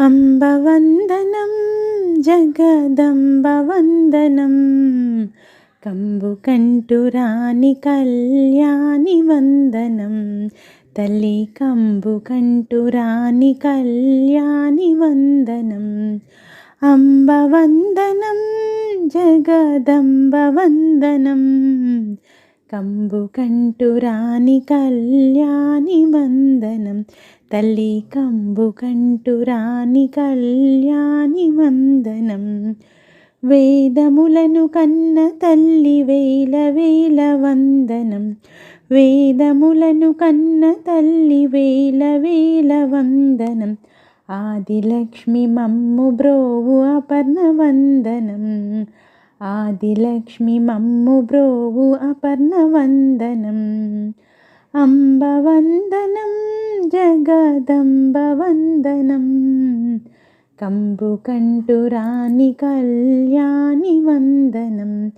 అంబవందనం జగదంబవందనం. కంబు కంటురాని కళ్యాణి వందనం. తల్లి కంబు కంటురాని కళ్యాణి వందనం. అంబవందనం జగదంబవందనం. కంబు కంటురాని కళ్యాణి వందనం. తల్లి కంబు కంటురాని కళ్యాణి వందనం. వేదములను కన్న తల్లి వేల వేల వందనం. వేదములను కన్న తల్లి వేల వేల వందనం. ఆదిలక్ష్మి మమ్ము బ్రోవు అపర్ణ వందనం. ఆదిలక్ష్మి మమ్ము బ్రోవు అపర్ణ వందనం. అంబవందనం జగదంబవందనం కంబు కంటు రాణి కళ్యాణి వందనం.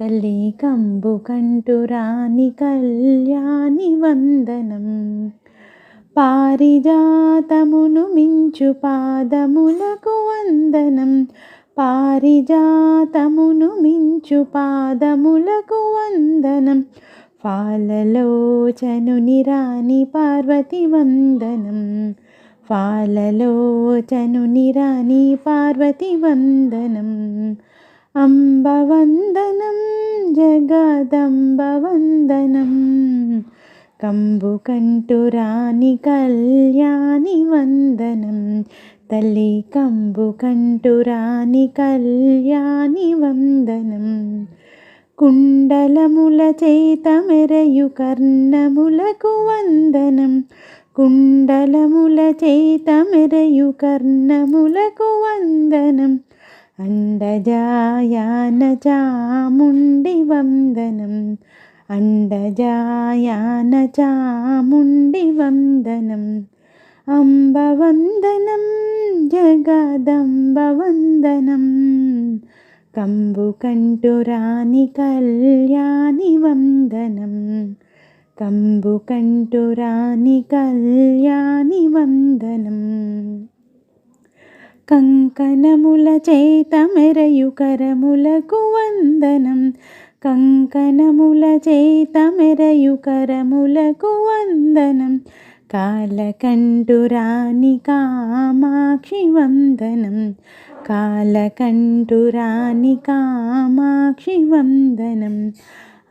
తల్లి కంబు కంటు రాణి కళ్యాణి వందనం. పారిజాతమును మించు పాదములకు వందనం. పారిజాతమును మించు పాదములకు వందనం. ఫాలలోచనుని రాణి పార్వతి వందనం. ఫాలలోచనుని రాణి పార్వతి వందనం. అంబవందనం జగదంబవందనం. కంబు కంటురాని కళ్యాణి వందనం. తల్లి కంబు కంటురాని కళ్యాణి వందనం. కుండలముల చేత మెరయు కర్ణములకు వందనం. కుండలముల చేత మెరయు కర్ణములకు వందనం. అండజాయాన చాముండి వందనం. అండజాయాన చాముండి వందనం. అంబవందనం జగదంబవందనం. కంబు కంటురాని కళ్యాణి వందనం. కంబు కంటురాని కళ్యాణి వందనం. కంకణముల చేత మెరయు కరములకు వందనం. కంకణముల చేత మెరయు కరములకు వందనం. కాలకంఠురాణి కామాక్షి వందనం. కాలకంఠురాణి కామాక్షి వందనం.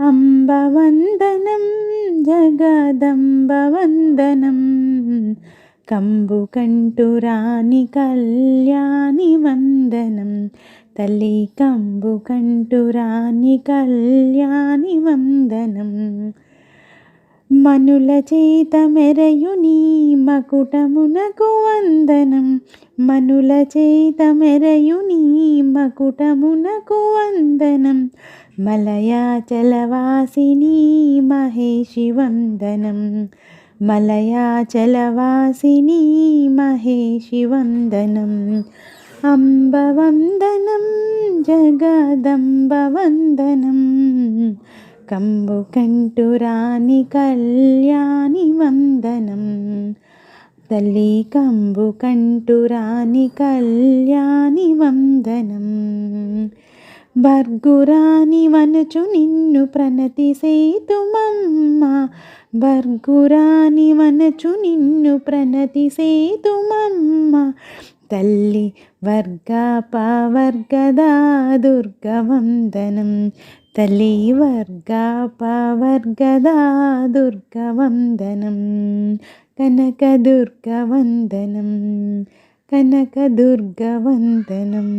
అంబ అంబవందనం జగదంబవందనం. కంబు కంటురాని కళ్యాణి వందనం. తల్లి కంబు కంటురాని కళ్యాణి వందనం. మనుల చేత మెరయు నీ మకుటమునకు వందనం. మనుల చేత మెరయు నీ మకుటమునకు వందనం. మలయాచలవాసిని మహేషి వందనం. మలయాచలవాసిని మహేషి వందనం. అంబవందనం జగదంబవందనం. కంబు కంటురాని కళ్యాణి వందనం. తల్లి కంబు కంటురాని కళ్యాణి వందనం. భర్గురాని వనుచు నిన్ను ప్రణతి సేతుమమ్మ భర్గురాని వనచు నిన్ను ప్రణతి సేతుమమ్మ తల్లి వర్గ పవర్గదా దుర్గవందనం తల్లి వర్గ పవర్గదా దుర్గవందనం కనక దుర్గవందనం కనక దుర్గవందనం